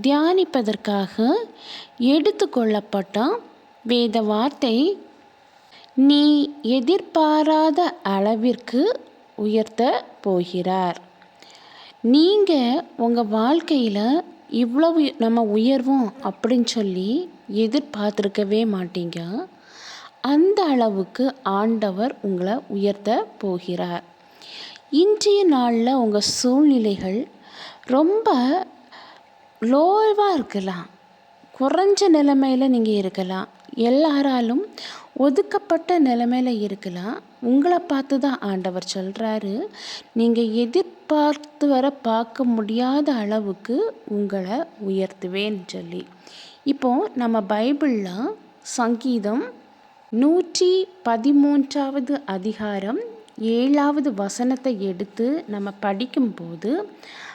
தியானிப்பதற்காக எடுத்துக்கொள்ளப்பட்ட வேத வார்த்தை நீ எதிர்பாராத அளவிற்கு உயர்த்த போகிறார். நீங்கள் உங்கள் வாழ்க்கையில் இவ்வளவு நம்ம உயர்வோம் அப்படின்னு சொல்லி எதிர்பார்த்துருக்கவே மாட்டீங்க. அந்த அளவுக்கு ஆண்டவர் உங்களை உயர்த்த போகிறார். இன்றைய நாளில் உங்கள் சூழ்நிலைகள் ரொம்ப லோவாக இருக்கலாம். குறைஞ்ச நிலைமையில் நீங்கள் இருக்கலாம். எல்லாராலும் ஒதுக்கப்பட்ட நிலைமையில் இருக்கலாம். உங்களை பார்த்து தான் ஆண்டவர் சொல்கிறாரு நீங்கள் எதிர்பார்த்து வர பார்க்க முடியாத அளவுக்கு உங்களை உயர்த்துவேன்னு சொல்லி. இப்போது நம்ம பைபிளில் சங்கீதம் நூற்றி பதிமூன்றாவது அதிகாரம் ஏழாவது வசனத்தை எடுத்து நம்ம படிக்கும்போது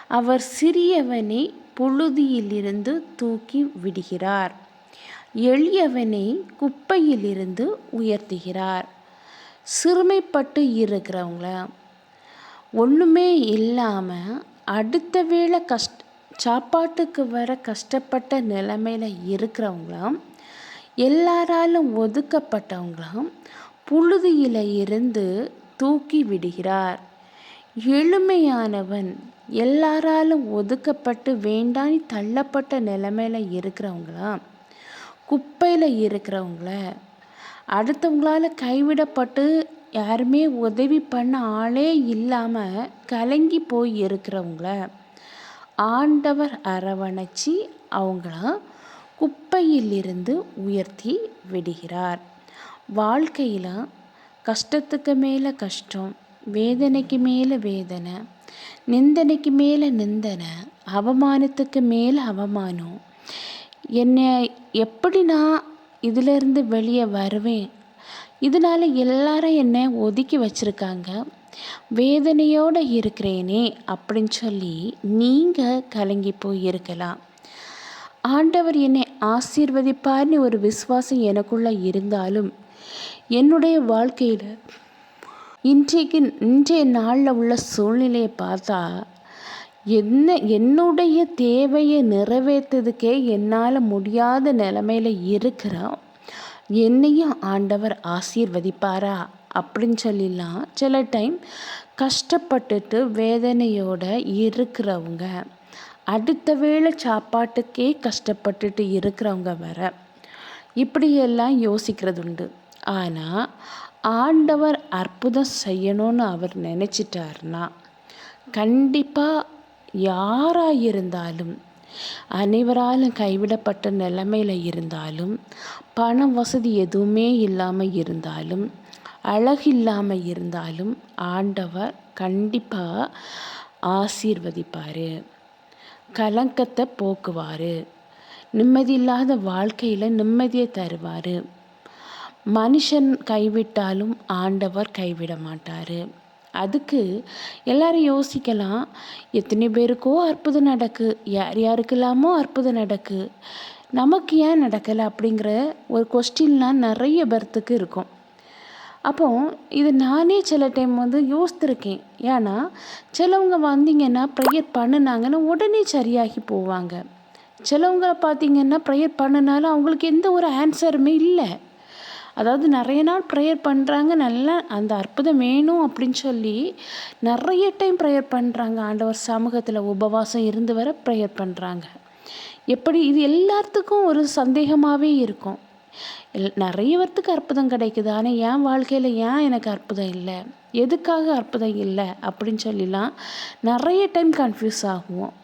அவர் சிறியவனை புழுதியிலிருந்து தூக்கி விடுகிறார். எளியவனை குப்பையிலிருந்து உயர்த்துகிறார். சிறுமைப்பட்டு இருக்கிறவங்கள ஒன்றுமே இல்லாமல் அடுத்த வேளை கஷ்ட சாப்பாட்டுக்கு வர கஷ்டப்பட்ட நிலைமையில் இருக்கிறவங்களாம் எல்லாராலும் ஒதுக்கப்பட்டவங்களாம் புழுதியில் இருந்து தூக்கி விடுகிறார். எளிமையானவன் எல்லாராலும் ஒதுக்கப்பட்டு வேண்டான்னு தள்ளப்பட்ட நிலைமையில் இருக்கிறவங்களா? குப்பையில் இருக்கிறவங்கள? அடுத்தவங்களால் கைவிடப்பட்டு யாருமே உதவி பண்ண ஆளே இல்லாமல் கலங்கி போய் இருக்கிறவங்கள? ஆண்டவர் அரவணைச்சி அவங்கள குப்பையிலிருந்து உயர்த்தி விடுகிறார். வாழ்க்கையில் கஷ்டத்துக்கு மேலே கஷ்டம் வேதனைக்கு மேலே வேதனை நிந்தனைக்கு மேலே நிந்தனை அவமானத்துக்கு மேலே அவமானம். என்னை எப்படி நான் இதிலேருந்து வெளியே வருவேன்? இதனால் எல்லாரும் என்னை ஒதுக்கி வச்சுருக்காங்க. வேதனையோடு இருக்கிறேனே அப்படின்னு சொல்லி நீங்கள் கலங்கி போயிருக்கலாம். ஆண்டவர் என்னை ஆசீர்வதிப்பார்னு ஒரு விசுவாசம் எனக்குள்ளே இருந்தாலும் என்னுடைய வாழ்க்கையில் இன்றைக்கு இன்றைய நாளில் உள்ள சூழ்நிலையை பார்த்தா என்ன என்னுடைய தேவையை நிறைவேற்றதுக்கே என்னால் முடியாத நிலமையில் இருக்கிறோம் என்னையும் ஆண்டவர் ஆசீர்வதிப்பாரா? அப்படின்னு சொல்லிடலாம் சில டைம் கஷ்டப்பட்டுட்டு வேதனையோடு இருக்கிறவங்க அடுத்த வேளை சாப்பாட்டுக்கே கஷ்டப்பட்டுட்டு இருக்கிறவங்க வர இப்படியெல்லாம் யோசிக்கிறது உண்டு ஆனால் ஆண்டவர் அற்புதம் செய்யணும்னு அவர் நினச்சிட்டாருன்னா கண்டிப்பாக யாராக இருந்தாலும் அனைவராலும் கைவிடப்பட்ட நிலைமையில் இருந்தாலும் பண வசதி எதுவுமே இல்லாமல் இருந்தாலும் அழகு இல்லாமல் இருந்தாலும் ஆண்டவர் கண்டிப்பாக ஆசீர்வதிப்பார். கலங்கத்தை போக்குவார். நிம்மதி இல்லாத வாழ்க்கையில் நிம்மதியை தருவார். மனுஷன் கைவிட்டாலும் ஆண்டவர் கைவிட மாட்டார் அதுக்கு எல்லாரும் யோசிக்கலாம். எத்தனை பேருக்கோ அற்புதம் நடக்கு. யார் யாருக்கெல்லாமோ அற்புதம் நடக்கு. நமக்கு ஏன் நடக்கலை அப்படிங்கிற ஒரு கொஸ்டின்லாம் நிறைய பேர்த்துக்கு இருக்கும். அப்போ இது நானே சில டைம் வந்து யோசித்திருக்கேன். ஏன்னா சிலவங்க வந்தீங்கன்னா ப்ரேயர் பண்ணினாங்கன்னா உடனே சரியாகி போவாங்க. சிலவங்க பார்த்தீங்கன்னா ப்ரேயர் பண்ணினாலும் அவங்களுக்கு எந்த ஒரு ஆன்சருமே இல்லை. அதாவது நிறைய நாள் ப்ரேயர் பண்ணுறாங்க நல்லா அந்த அற்புதம் வேணும் அப்படின்னு சொல்லி நிறைய டைம் ப்ரேயர் பண்ணுறாங்க ஆண்டவர் சமூகத்தில் உபவாசம் இருந்து வர ப்ரேயர் பண்ணுறாங்க எப்படி? இது எல்லாத்துக்கும் ஒரு சந்தேகமாகவே இருக்கும். எல் நிறைய பேர்த்துக்கு அற்புதம் கிடைக்குது. ஆனால் என் வாழ்க்கையில் ஏன் எனக்கு அற்புதம் இல்லை? எதுக்காக அற்புதம் இல்லை? அப்படின்னு சொல்லிலாம் நிறைய டைம் கன்ஃபியூஸ் ஆகுவோம்.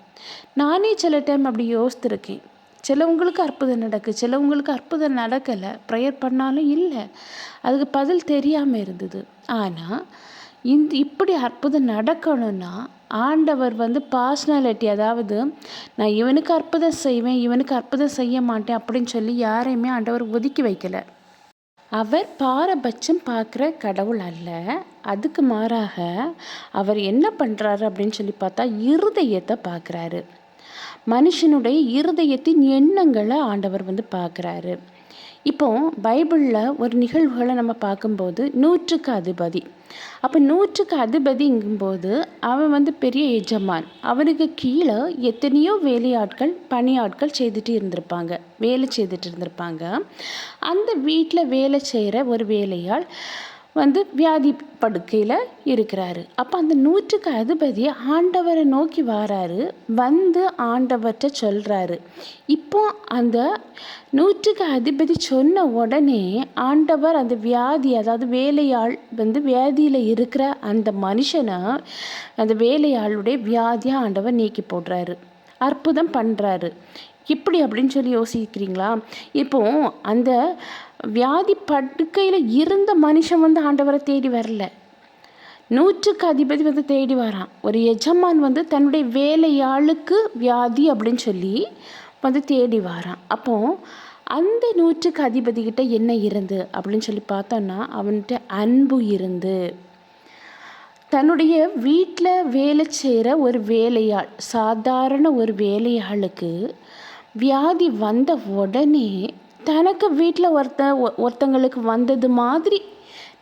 நானே சில டைம் அப்படி யோசித்திருக்கேன். சிலவங்களுக்கு அற்புதம் நடக்குது சிலவங்களுக்கு அற்புதம் நடக்கலை ப்ரேயர் பண்ணாலும் இல்லை. அதுக்கு பதில் தெரியாமல் இருந்தது. ஆனால் இந்த இப்படி அற்புதம் நடக்கணும்னா ஆண்டவர் வந்து பர்சனாலிட்டி அதாவது நான் இவனுக்கு அற்புதம் செய்வேன் இவனுக்கு அற்புதம் செய்ய மாட்டேன் அப்படின்னு சொல்லி யாரையுமே ஆண்டவர் ஒதுக்கி வைக்கலை. அவர் பாரபட்சம் பார்க்குற கடவுள் அல்ல. அதுக்கு மாறாக அவர் என்ன பண்ணுறாரு அப்படின்னு சொல்லி பார்த்தா இருதயத்தை பார்க்குறாரு. மனுஷனுடைய இருதயத்தின் எண்ணங்களை ஆண்டவர் வந்து பார்க்குறாரு. இப்போ பைபிளில் ஒரு நிகழ்வுகளை நம்ம பார்க்கும்போது நூற்றுக்கு அதிபதி. அப்போ நூற்றுக்கு அதிபதிங்கும்போது அவன் வந்து பெரிய எஜமான். அவனுக்கு கீழே எத்தனையோ வேலையாட்கள் பணியாட்கள் செய்துட்டு இருந்திருப்பாங்க. வேலை செய்துட்டு இருந்திருப்பாங்க. அந்த வீட்டில் வேலை செய்கிற ஒரு வேலையால் வந்து வியாதி படுக்கையில் இருக்கிறாரு. அப்போ அந்த நூற்றுக்கு அதிபதி ஆண்டவரை நோக்கி வராரு வந்து ஆண்டவர்கிட்ட சொல்கிறாரு இப்போ அந்த நூற்றுக்கு அதிபதி சொன்ன உடனே ஆண்டவர் அந்த வியாதி அதாவது வேலையாள் வந்து வியாதியில் இருக்கிற அந்த மனுஷனை அந்த வேலையாளுடைய வியாதியை ஆண்டவர் நீக்கி போடுறாரு. அற்புதம் பண்ணுறாரு இப்படி அப்படின்னு சொல்லி யோசிக்கிறீங்களா? இப்போ அந்த வியாதி படுக்கையில் இருந்த மனுஷன் வந்து ஆண்டவரை தேடி வரல. நூற்றுக்கு அதிபதி வந்து தேடி வரான். ஒரு எஜமான் வந்து தன்னுடைய வேலையாளுக்கு வியாதி அப்படின்னு சொல்லி வந்து தேடி வரான். அப்போ அந்த நூற்றுக்கு அதிபதிக்கிட்ட என்ன இருந்து அப்படின்னு சொல்லி பார்த்தோன்னா அவன்கிட்ட அன்பு இருந்து. தன்னுடைய வீட்டில் வேலை செய்கிற ஒரு வேலையாள் சாதாரண ஒரு வேலையாளுக்கு வியாதி வந்த உடனே தனக்கு வீட்டில் ஒருத்த ஒருத்தங்களுக்கு வந்தது மாதிரி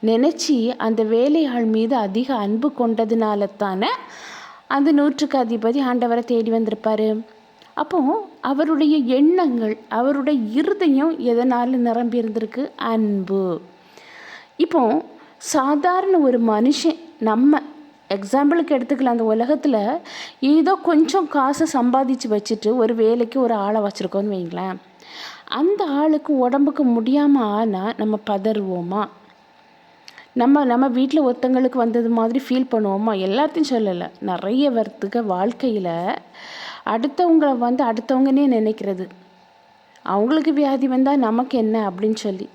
நினச்சி அந்த வேலையாள் மீது அதிக அன்பு கொண்டதுனால தானே அந்த நூற்றுக்கு அதிபதி ஆண்டவரை தேடி வந்திருப்பார். அப்போ அவருடைய எண்ணங்கள் அவருடைய இருதயம் எதனால் நிரம்பி இருந்திருக்கு? அன்பு. இப்போ சாதாரண ஒரு மனுஷன் நம்ம எக்ஸாம்பிளுக்கு எடுத்துக்கலாம். அந்த உலகத்தில் ஏதோ கொஞ்சம் காசை சம்பாதிச்சு வச்சுட்டு ஒரு வேலைக்கு ஒரு ஆளை வச்சுருக்கோன்னு வைங்களேன். அந்த ஆளுக்கு உடம்புக்கு முடியாமல் ஆனால் நம்ம பதறுவோமா? நம்ம நம்ம வீட்டில் ஒருத்தங்களுக்கு வந்தது மாதிரி ஃபீல் பண்ணுவோமா? எல்லாத்தையும் சொல்லலை. நிறைய வரத்துக்கு வாழ்க்கையில் அடுத்தவங்களை வந்து அடுத்தவங்கன்னே நினைக்கிறது. அவங்களுக்கு வியாதி வந்தால் நமக்கு என்ன அப்படின்னு சொல்லி.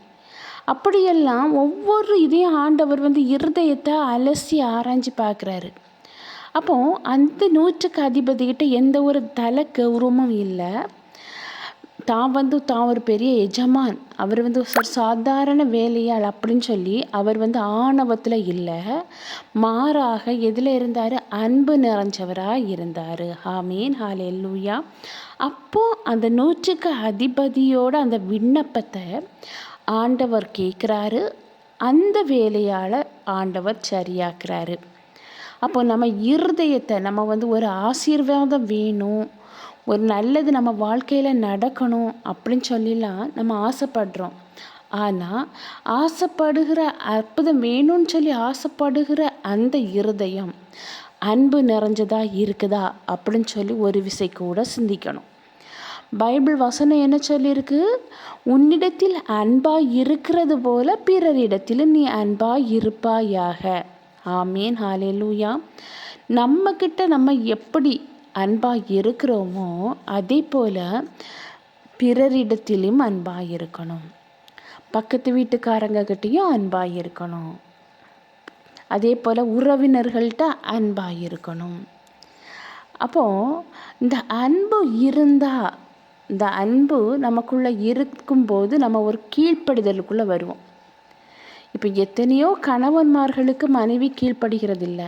அப்படியெல்லாம் ஒவ்வொரு இதையும் ஆண்டவர் வந்து இருதயத்தை அலசி ஆராய்ஞ்சு பார்க்குறாரு. அப்போ அந்த நூற்றுக்கு அதிபதிக்கிட்ட எந்த ஒரு தலை கௌரவமும் இல்லை. தான் வந்து தான் ஒரு பெரிய எஜமான். அவர் வந்து ஒரு சாதாரண வேலையாள் அப்படின்னு சொல்லி அவர் வந்து ஆணவத்தில் இல்லை. மாறாக எதில் இருந்தார்? அன்பு நிறைஞ்சவராக இருந்தார். ஹாமீன் ஹாலே லூயா அப்போது அந்த நூற்றுக்கு அதிபதியோட அந்த விண்ணப்பத்தை ஆண்டவர் கேட்குறாரு அந்த வேலையால் ஆண்டவர் சரியாக்குறாரு. அப்போ நம்ம இருதயத்தை நம்ம வந்து ஒரு ஆசீர்வாதம் வேணும். ஒரு நல்லது நம்ம வாழ்க்கையில் நடக்கணும் அப்படின்னு சொல்லிலாம் நம்ம ஆசைப்படுறோம். ஆனால் ஆசைப்படுகிற அற்புதம் வேணும்னு சொல்லி ஆசைப்படுகிற அந்த இருதயம் அன்பு நிறைஞ்சதாக இருக்குதா அப்படின்னு சொல்லி ஒரு விசை கூட சிந்திக்கணும். பைபிள் வசனம் என்ன சொல்லியிருக்கு? உன்னிடத்தில் அன்பாக இருக்கிறது போல பிறரிடத்திலும் நீ அன்பாக இருப்பாயாக. ஆமேன் ஹாலேலூயா நம்மக்கிட்ட நம்ம எப்படி அன்பாக இருக்கிறோமோ அதே போல் பிறரிடத்திலும் அன்பாக இருக்கணும். பக்கத்து வீட்டுக்காரங்கக்கிட்டேயும் அன்பாக இருக்கணும். அதே போல் உறவினர்கள்ட்ட அன்பாக இருக்கணும். அப்போது இந்த அன்பு இருந்தால் இந்த அன்பு நமக்குள்ளே இருக்கும்போது நம்ம ஒரு கீழ்ப்படிதலுக்குள்ளே வருவோம். இப்போ எத்தனையோ கணவன்மார்களுக்கு மனைவி கீழ்ப்படுகிறதில்ல.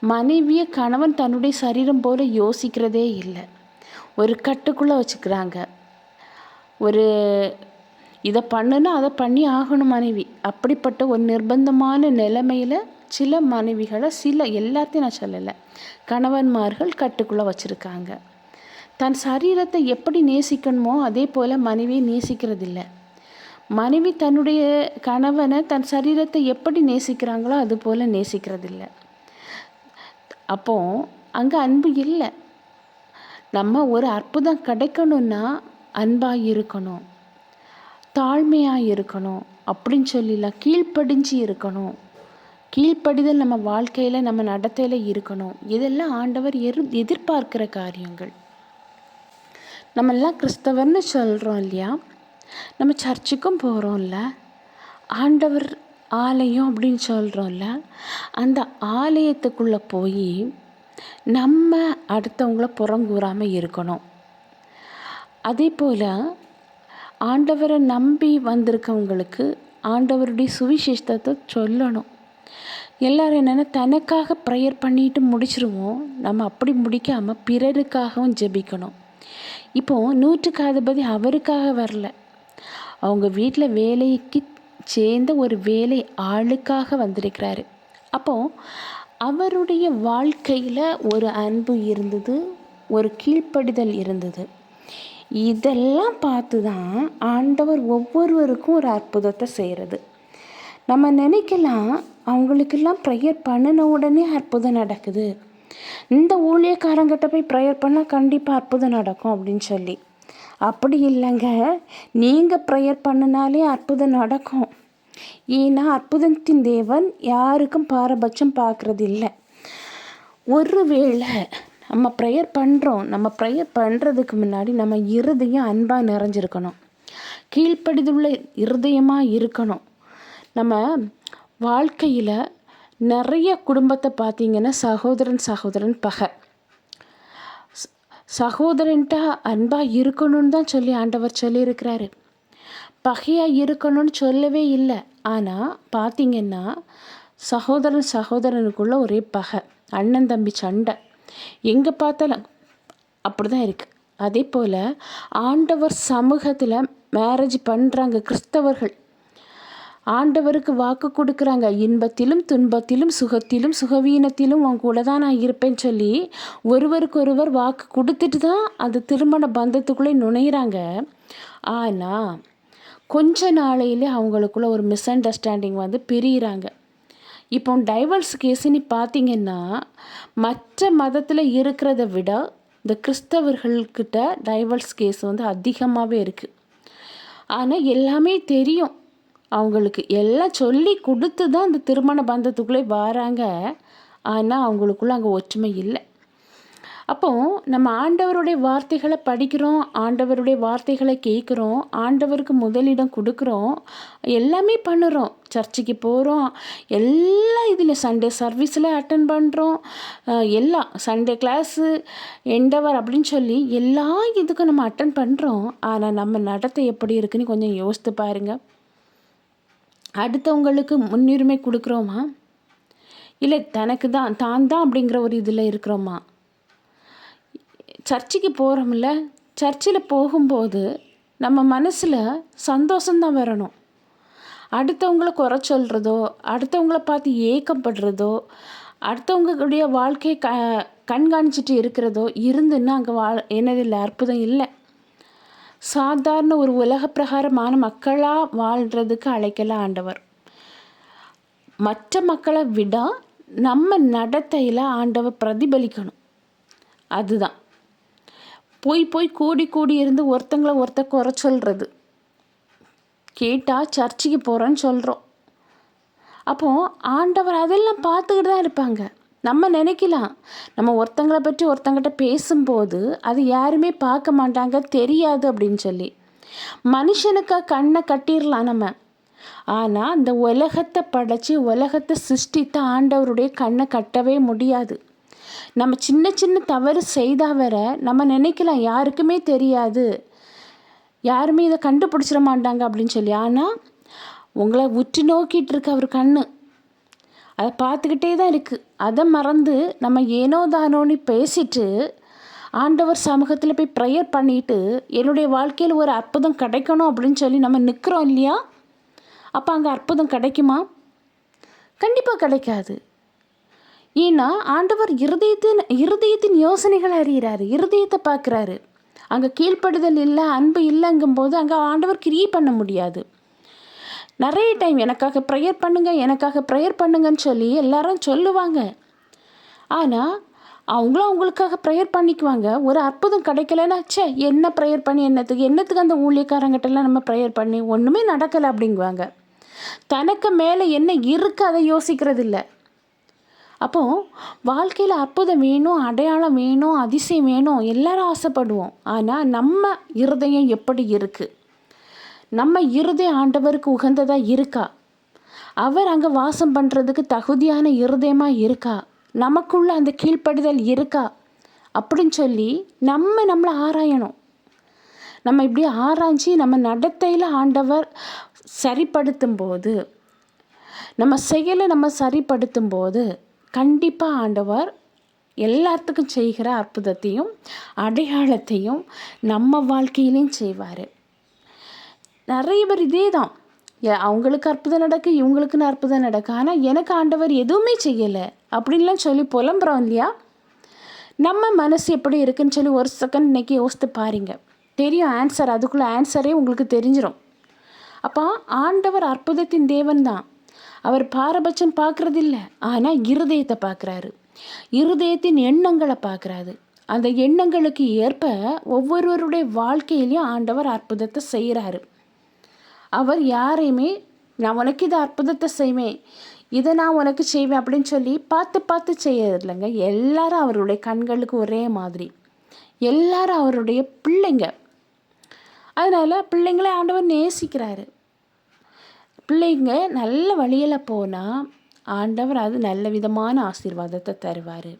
மனைவியை கணவன் தன்னுடைய சரீரம் போல யோசிக்கிறதே இல்லை. ஒரு கட்டுக்குள்ளே வச்சுக்கிறாங்க. ஒரு இதை பண்ணுன்னா அதை பண்ணி ஆகணும் மனைவி. அப்படிப்பட்ட ஒரு நிர்பந்தமான நிலைமையில் சில மனைவிகளை சில எல்லாத்தையும் நான் சொல்லலை. கணவன்மார்கள் கட்டுக்குள்ளே வச்சுருக்காங்க. தன் சரீரத்தை எப்படி நேசிக்கணுமோ அதே போல் மனைவியை நேசிக்கிறதில்ல. மனைவி தன்னுடைய கணவனை தன் சரீரத்தை எப்படி நேசிக்கிறாங்களோ அது போல் நேசிக்கிறதில்ல. அப்போ அங்கே அன்பு இல்லை. நம்ம ஒரு அற்புதம் கிடைக்கணும்னா அன்பாக இருக்கணும். தாழ்மையாக இருக்கணும் அப்படின்னு சொல்லிடலாம் கீழ்ப்படிஞ்சு இருக்கணும். கீழ்ப்படிதல் நம்ம வாழ்க்கையில் நம்ம நடத்தையில் இருக்கணும். இதெல்லாம் ஆண்டவர் எரு எதிர்பார்க்கிற காரியங்கள். நம்மெல்லாம் கிறிஸ்தவர்னு சொல்கிறோம் இல்லையா? நம்ம சர்ச்சுக்கும் போகிறோம்ல ஆண்டவர் ஆலயம் அப்படின்னு சொல்கிறோம்ல அந்த ஆலயத்துக்குள்ளே போய் நம்ம அடுத்தவங்கள புறங்கூறாமல் இருக்கணும். அதே போல் ஆண்டவரை நம்பி வந்திருக்கவங்களுக்கு ஆண்டவருடைய சுவிசேஷத்தை சொல்லணும். எல்லோரும் என்னென்னா தனக்காக ப்ரேயர் பண்ணிட்டு முடிச்சிருவோம் நம்ம அப்படி முடிக்காமல் பிறருக்காகவும் ஜெபிக்கணும். இப்போது நூற்றுக்கு அதிபதி அவருக்காக வரல. அவங்க வீட்டில் வேலைக்கு சேர்ந்த ஒரு வேலை ஆளுக்காக வந்திருக்கிறாரு. அப்போது அவருடைய வாழ்க்கையில் ஒரு அன்பு இருந்தது ஒரு கீழ்ப்படிதல் இருந்தது. இதெல்லாம் பார்த்து தான் ஆண்டவர் ஒவ்வொருவருக்கும் ஒரு அற்புதத்தை செய்கிறது நம்ம நினைக்கலாம் அவங்களுக்கெல்லாம் ப்ரேயர் பண்ணின உடனே அற்புதம் நடக்குது. இந்த ஊழியக்காரங்கிட்ட போய் ப்ரேயர் பண்ணால் கண்டிப்பாக அற்புதம் நடக்கும் அப்படின்னு சொல்லி. அப்படி இல்லைங்க. நீங்கள் ப்ரேயர் பண்ணினாலே அற்புதம் நடக்கும். ஏன்னா அற்புதத்தின் தேவன் யாருக்கும் பாரபட்சம் பார்க்குறது இல்லை ஒருவேளை நம்ம ப்ரேயர் பண்ணுறோம் நம்ம ப்ரேயர் பண்ணுறதுக்கு முன்னாடி நம்ம இருதயம் அன்பாக நிறைஞ்சிருக்கணும். கீழ்ப்படிதுள்ள இருதயமாக இருக்கணும். நம்ம வாழ்க்கையில் நிறைய குடும்பத்தை பார்த்திங்கன்னா சகோதரன் சகோதரன் பகை. சகோதரன்ட்ட அன்பாக இருக்கணும்னு தான் சொல்லி ஆண்டவர் சொல்லியிருக்கிறாரு. பகையாக இருக்கணும்னு சொல்லவே இல்லை. ஆனால் பார்த்திங்கன்னா சகோதரன் சகோதரனுக்குள்ளே ஒரே பகை. அண்ணன் தம்பி சண்டை. எங்கே பார்த்தாலும் அப்படி தான் இருக்குது அதே போல் ஆண்டவர் சமூகத்தில் மேரேஜ் பண்ணுறாங்க கிறிஸ்தவர்கள். ஆண்டவருக்கு வாக்கு கொடுக்குறாங்க. இன்பத்திலும் துன்பத்திலும் சுகத்திலும் சுகவீனத்திலும் உன் கூட தான் நான் இருப்பேன்னு சொல்லி ஒருவருக்கொருவர் வாக்கு கொடுத்துட்டு தான் அந்த திருமண பந்தத்துக்குள்ளே நுழையிறாங்க. ஆனால் கொஞ்ச நாளையிலே அவங்களுக்குள்ள ஒரு மிஸ் அண்டர்ஸ்டாண்டிங் வந்து பிரியிறாங்க. இப்போ டைவர்ஸ் கேஸுன்னு பார்த்தீங்கன்னா மற்ற மதத்தில் இருக்கிறத விட இந்த கிறிஸ்தவர்கள்கிட்ட டைவர்ஸ் கேஸ் வந்து அதிகமாகவே இருக்குது ஆனால் எல்லாமே தெரியும். அவங்களுக்கு எல்லாம் சொல்லி கொடுத்து தான் அந்த திருமண பந்தத்துக்குள்ளே வராங்க. ஆனால் அவங்களுக்குள்ள அங்கே ஒற்றுமை இல்லை. அப்போது நம்ம ஆண்டவருடைய வார்த்தைகளை படிக்கிறோம் ஆண்டவருடைய வார்த்தைகளை கேட்குறோம் ஆண்டவருக்கு முதலிடம் கொடுக்குறோம் எல்லாமே பண்ணுறோம். சர்ச்சுக்கு போகிறோம் எல்லாம் இதில் சண்டே சர்வீஸில் அட்டன் பண்ணுறோம் எல்லாம் சண்டே கிளாஸு எண்டவர் அப்படின்னு சொல்லி எல்லா இதுக்கும் நம்ம அட்டன் பண்ணுறோம். ஆனால் நம்ம நடத்தை எப்படி இருக்குன்னு கொஞ்சம் யோசித்து பாருங்கள் அடுத்தவங்களுக்கு முன்னுரிமை கொடுக்குறோமா? இல்லை தனக்கு தான் தான் தான் அப்படிங்கிற ஒரு இதில் இருக்கிறோமா? சர்ச்சுக்கு போகிறோம்ல சர்ச்சில் போகும்போது நம்ம மனசில் சந்தோஷந்தான் வரணும். அடுத்தவங்கள குறை சொல்கிறதோ அடுத்தவங்கள பார்த்து ஏக்கப்படுறதோ அடுத்தவங்களுடைய வாழ்க்கையை க கண்காணிச்சிட்டு இருக்கிறதோ இருந்துன்னா அங்கே வா என்னது இல்லை அற்புதம் இல்லை. சாதாரண ஒரு உலக பிரகாரமான மக்களாக வாழ்கிறதுக்கு அழைக்கல ஆண்டவர். மற்ற மக்களை விட நம்ம நடத்தையில் ஆண்டவர் பிரதிபலிக்கணும். அதுதான். போய் போய் கூடி கூடி இருந்து ஒருத்தங்களை ஒருத்த குறை சொல்கிறது கேட்டால் சர்ச்சுக்கு போகிறேன்னு சொல்கிறோம் அப்போது ஆண்டவர் அதெல்லாம் பார்த்துக்கிட்டு தான் இருப்பாங்க. நம்ம நினைக்கலாம். நம்ம ஒருத்தங்களை பற்றி ஒருத்தங்கிட்ட பேசும்போது அது யாருமே பார்க்க மாட்டாங்க தெரியாது அப்படின்னு சொல்லி. மனுஷனுக்காக கண்ணை கட்டிடலாம் நம்ம. ஆனால் அந்த உலகத்தை படைச்சி உலகத்தை சிருஷ்டித்த ஆண்டவருடைய கண்ணை கட்டவே முடியாது. நம்ம சின்ன சின்ன தவறு செய்தால் வர நம்ம நினைக்கலாம் யாருக்குமே தெரியாது. யாருமே இதை கண்டுபிடிச்சிட மாட்டாங்க அப்படின்னு சொல்லி. ஆனால் உங்களை உற்று நோக்கிட்டு இருக்க அவர் கண்ணு. அதை பார்த்துக்கிட்டே தான் இருக்குது அதை மறந்து நம்ம ஏனோ தானோன்னு பேசிட்டு ஆண்டவர் சமூகத்தில் போய் ப்ரேயர் பண்ணிட்டு என்னுடைய வாழ்க்கையில் ஒரு அற்புதம் கிடைக்கணும் அப்படின்னு சொல்லி நம்ம நிற்கிறோம் இல்லையா? அப்போ அங்கே அற்புதம் கிடைக்குமா? கண்டிப்பாக கிடைக்காது. ஏன்னா ஆண்டவர் இருதயத்தின் இருதயத்தின் யோசனைகள் அறிகிறாரு. இருதயத்தை பார்க்குறாரு. அங்கே கீழ்ப்படுதல் இல்லை அன்பு இல்லைங்கும்போது அங்கே ஆண்டவர் கிரியே பண்ண முடியாது. நிறைய டைம் எனக்காக ப்ரேயர் பண்ணுங்க எனக்காக ப்ரேயர் பண்ணுங்கன்னு சொல்லி எல்லாரும் சொல்லுவாங்க. ஆனால் அவங்களும் அவங்களுக்காக ப்ரேயர் பண்ணிக்குவாங்க. ஒரு அற்புதம் கிடைக்கலன்னா சே என்ன ப்ரேயர் பண்ணி என்னத்துக்கு என்னத்துக்கு அந்த ஊழியக்காரங்கிட்டலாம் நம்ம ப்ரேயர் பண்ணி ஒன்றுமே நடக்கலை அப்படிங்குவாங்க. தனக்கு மேலே என்ன இருக்குது அதை யோசிக்கிறது இல்லை அப்போது வாழ்க்கையில் அற்புதம் வேணும் அடையாளம் வேணும் அதிசயம் வேணும் எல்லாரும் ஆசைப்படுவோம். ஆனால் நம்ம இருதயம் எப்படி இருக்குது நம்ம இருதயம் ஆண்டவருக்கு உகந்ததாக இருக்கா? அவர் அங்கே வாசம் பண்ணுறதுக்கு தகுதியான இருதயமாக இருக்கா? நமக்குள்ள அந்த கீழ்ப்படுதல் இருக்கா? அப்படின்னு சொல்லி நம்ம நம்மளை ஆராயணும். நம்ம இப்படி ஆராய்ஞ்சி நம்ம நடத்தையில் ஆண்டவர் சரிப்படுத்தும் போது நம்ம செயலை நம்ம சரிப்படுத்தும் போது கண்டிப்பாக ஆண்டவர் எல்லாத்துக்கும் செய்கிற அற்புதத்தையும் அடையாளத்தையும் நம்ம வாழ்க்கையிலையும் செய்வார். நிறைய பேர் இதே தான் அவங்களுக்கு அற்புதம் நடக்கு இவங்களுக்குன்னு அற்புதம் நடக்கு. ஆனால் எனக்கு ஆண்டவர் எதுவுமே செய்யலை. அப்படின்லாம் சொல்லி புலம்புறோம் இல்லையா? நம்ம மனசு எப்படி இருக்குன்னு சொல்லி ஒரு செகண்ட் இன்றைக்கி யோசித்து பாருங்க. தெரியும் ஆன்சர் அதுக்குள்ளே ஆன்சரே உங்களுக்கு தெரிஞ்சிடும் அப்போ ஆண்டவர் அற்புதத்தின் தேவன் தான் அவர் பாரபட்சம் பார்க்குறதில்ல. ஆனால் இருதயத்தை பார்க்குறாரு. இருதயத்தின் எண்ணங்களை பார்க்குறாரு. அந்த எண்ணங்களுக்கு ஏற்ப ஒவ்வொருவருடைய வாழ்க்கையிலையும் ஆண்டவர் அற்புதத்தை செய்கிறாரு அவர் யாரையுமே நான் உனக்கு இதை அற்புதத்தை செய்வேன் இதை நான் உனக்கு செய்வேன் அப்படின்னு சொல்லி பார்த்து பார்த்து செய்யறதில்லைங்க எல்லாரும் அவருடைய கண்களுக்கு ஒரே மாதிரி. எல்லாரும் அவருடைய பிள்ளைங்க. அதனால் பிள்ளைங்களே ஆண்டவர் நேசிக்கிறாரு. பிள்ளைங்க நல்ல வழியில் போனால் ஆண்டவர் அது நல்ல விதமான ஆசீர்வாதத்தை தருவார்.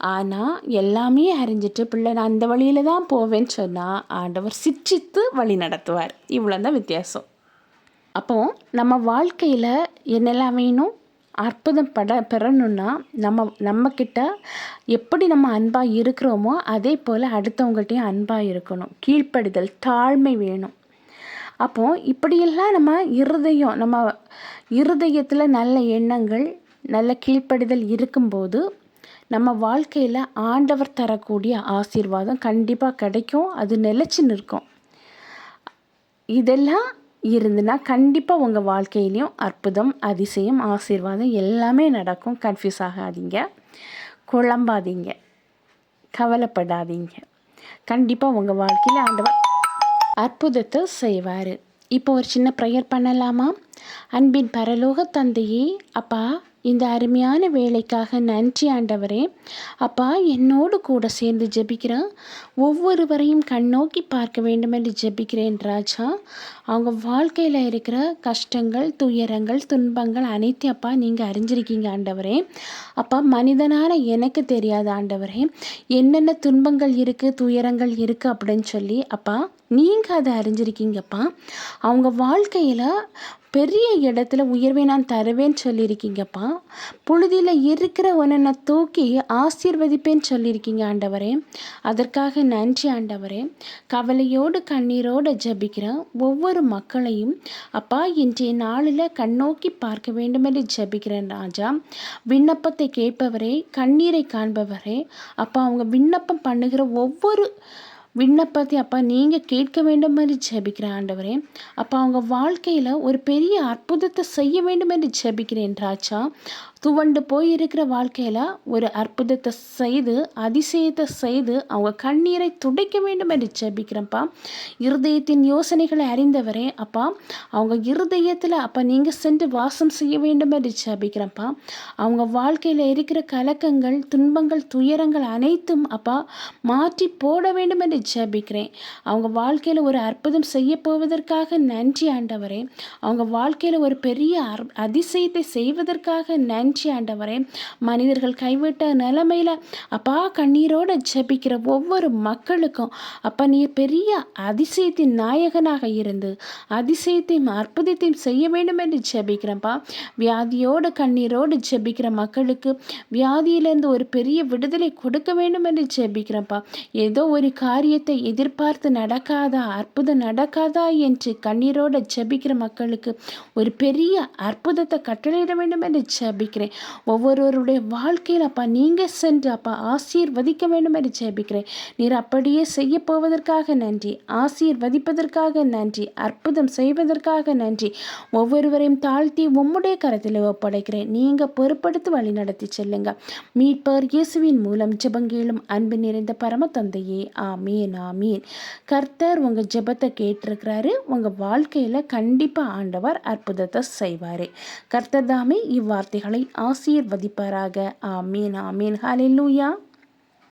ஆனால் எல்லாமே அறிஞ்சிட்டு பிள்ளை நான் அந்த வழியில் தான் போவேன்னு சொன்னால் ஆண்டவர் சிற்றித்து வழி நடத்துவார். இவ்வளோ தான் வித்தியாசம். அப்போ நம்ம வாழ்க்கையில் என்னெல்லாம் வேணும்? அற்புதம் பட பெறணும்னா நம்ம நம்மக்கிட்ட எப்படி நம்ம அன்பாக இருக்கிறோமோ அதே போல் அடுத்தவங்கள்ட்டையும் அன்பாக இருக்கணும். கீழ்ப்படுதல் தாழ்மை வேணும். அப்போது இப்படியெல்லாம் நம்ம இருதயம் நம்ம இருதயத்தில் நல்ல எண்ணங்கள் நல்ல கீழ்ப்படுதல் இருக்கும்போது நம்ம வாழ்க்கையில் ஆண்டவர் தரக்கூடிய ஆசீர்வாதம் கண்டிப்பாக கிடைக்கும். அது நிலச்சி நிற்கும். இதெல்லாம் இருந்துன்னா கண்டிப்பாக உங்கள் வாழ்க்கையிலையும் அற்புதம் அதிசயம் ஆசீர்வாதம் எல்லாமே நடக்கும். கன்ஃபியூஸ் ஆகாதீங்க. குழம்பாதீங்க. கவலைப்படாதீங்க. கண்டிப்பாக உங்கள் வாழ்க்கையில் ஆண்டவர் அற்புதத்தை செய்வார். இப்போ ஒரு சின்ன ப்ரேயர் பண்ணலாமா? அன்பின் பரலோக தந்தையே அப்பா இந்த அருமையான வேலைக்காக நன்றி ஆண்டவரே. அப்பா என்னோடு கூட சேர்ந்து ஜெபிக்கிறேன். ஒவ்வொருவரையும் கண்ணோக்கி பார்க்க வேண்டும் என்று ஜெபிக்கிறேன் ராஜா. அவங்க வாழ்க்கையில் இருக்கிற கஷ்டங்கள் துயரங்கள் துன்பங்கள் அனைத்தையும் அப்பா நீங்கள் அறிஞ்சிருக்கீங்க ஆண்டவரே. அப்பா மனிதனான எனக்கு தெரியாத ஆண்டவரே. என்னென்ன துன்பங்கள் இருக்குது துயரங்கள் இருக்குது அப்படின்னு சொல்லி அப்பா நீங்கள் அதை அறிஞ்சிருக்கீங்கப்பா. அவங்க வாழ்க்கையில் பெரிய இடத்துல உயர்வை நான் தருவேன்னு சொல்லியிருக்கீங்கப்பா. புழுதியில் இருக்கிற ஒன்று நான் தூக்கி ஆசீர்வதிப்பேன்னு சொல்லியிருக்கீங்க ஆண்டவரே. அதற்காக நன்றி ஆண்டவரே. கவலையோடு கண்ணீரோடு ஜபிக்கிறேன் ஒவ்வொரு மக்களையும் அப்பா இன்றைய நாளில் கண்ணோக்கி பார்க்க வேண்டும் என்று ஜபிக்கிறேன் ராஜா. விண்ணப்பத்தை கேட்பவரே கண்ணீரை காண்பவரே. அப்பா அவங்க விண்ணப்பம் பண்ணுகிற ஒவ்வொரு விண்ணப்பத்தை அப்பா நீங்கள் கேட்க வேண்டும் என்று ஜெபிக்கிறேன் ஆண்டவரே. அப்போ அவங்க வாழ்க்கையில் ஒரு பெரிய அற்புதத்தை செய்ய வேண்டும் என்று ஜெபிக்கிறேன் ராஜா. துவண்டு போயிருக்கிற வாழ்க்கையில் ஒரு அற்புதத்தை செய்து அதிசயத்தை செய்து அவங்க கண்ணீரை துடைக்க வேண்டும் என்று ஜெபிக்கிறேன்ப்பா. இருதயத்தின் யோசனைகளை அறிந்தவரே அப்பா. அவங்க இருதயத்தில் அப்போ நீங்கள் சென்று வாசம் செய்ய வேண்டும் என்று ஜெபிக்கிறேன்ப்பா. அவங்க வாழ்க்கையில் இருக்கிற கலக்கங்கள் துன்பங்கள் துயரங்கள் அனைத்தும் அப்பா மாற்றி போட வேண்டும் என்று ஜெபிக்கிறேன். அவங்க வாழ்க்கையில் ஒரு அற்புதம் செய்ய போவதற்காக நன்றி ஆண்டவரே. அவங்க வாழ்க்கையில் ஒரு பெரிய அதிசயத்தை செய்வதற்காக நன்றி நன்றி ஆண்டவரே. மனிதர்கள் கைவிட்ட நிலைமையில் அப்பா கண்ணீரோடு ஜெபிக்கிற ஒவ்வொரு மக்களுக்கும் அப்பா நீ பெரிய அதிசயத்தின் நாயகனாக இருந்து அதிசயத்தையும் அற்புதத்தையும் செய்ய வேண்டும் என்று ஜெபிக்கிறேன்ப்பா. வியாதியோடு கண்ணீரோடு ஜெபிக்கிற மக்களுக்கு வியாதியிலேருந்து ஒரு பெரிய விடுதலை கொடுக்க வேண்டும் என்று ஜெபிக்கிறேன்ப்பா. ஏதோ ஒரு காரியத்தை எதிர்பார்த்து நடக்காதா அற்புதம் நடக்காதா என்று கண்ணீரோடு ஜெபிக்கிற மக்களுக்கு ஒரு பெரிய அற்புதத்தை கட்டளையிட வேண்டும் என்று ஜபிக்கிறேன். ஜெபிக்கிறேன். ஒவ்வொருவருடைய வாழ்க்கையில் அப்பா நீங்கள் சென்று அப்பா ஆசீர்வதிக்க வேண்டும் என்று ஜெபிக்கிறேன். நீர் அப்படியே செய்ய போவதற்காக நன்றி. ஆசீர்வதிப்பதற்காக நன்றி. அற்புதம் செய்வதற்காக நன்றி. ஒவ்வொருவரையும் தாழ்த்தி உம்முடைய கரத்தில் ஒப்படைக்கிறேன். நீங்கள் பொறுப்படுத்தி வழி நடத்தி செல்லுங்க. மீட்பர் இயேசுவின் மூலம் ஜெபங்கேளும் அன்பு நிறைந்த பரம தந்தையே ஆமீன் ஆமீன். கர்த்தர் உங்கள் ஜெபத்தை கேட்டிருக்கிறாரு. உங்கள் வாழ்க்கையில் கண்டிப்பாக ஆண்டவர் அற்புதத்தை செய்வார். கர்த்தர் தாமே இவ்வார்த்தைகளை ஆசீர்வதிப்பாராக. ஆமீன் ஆமீன். ஹலிலூயா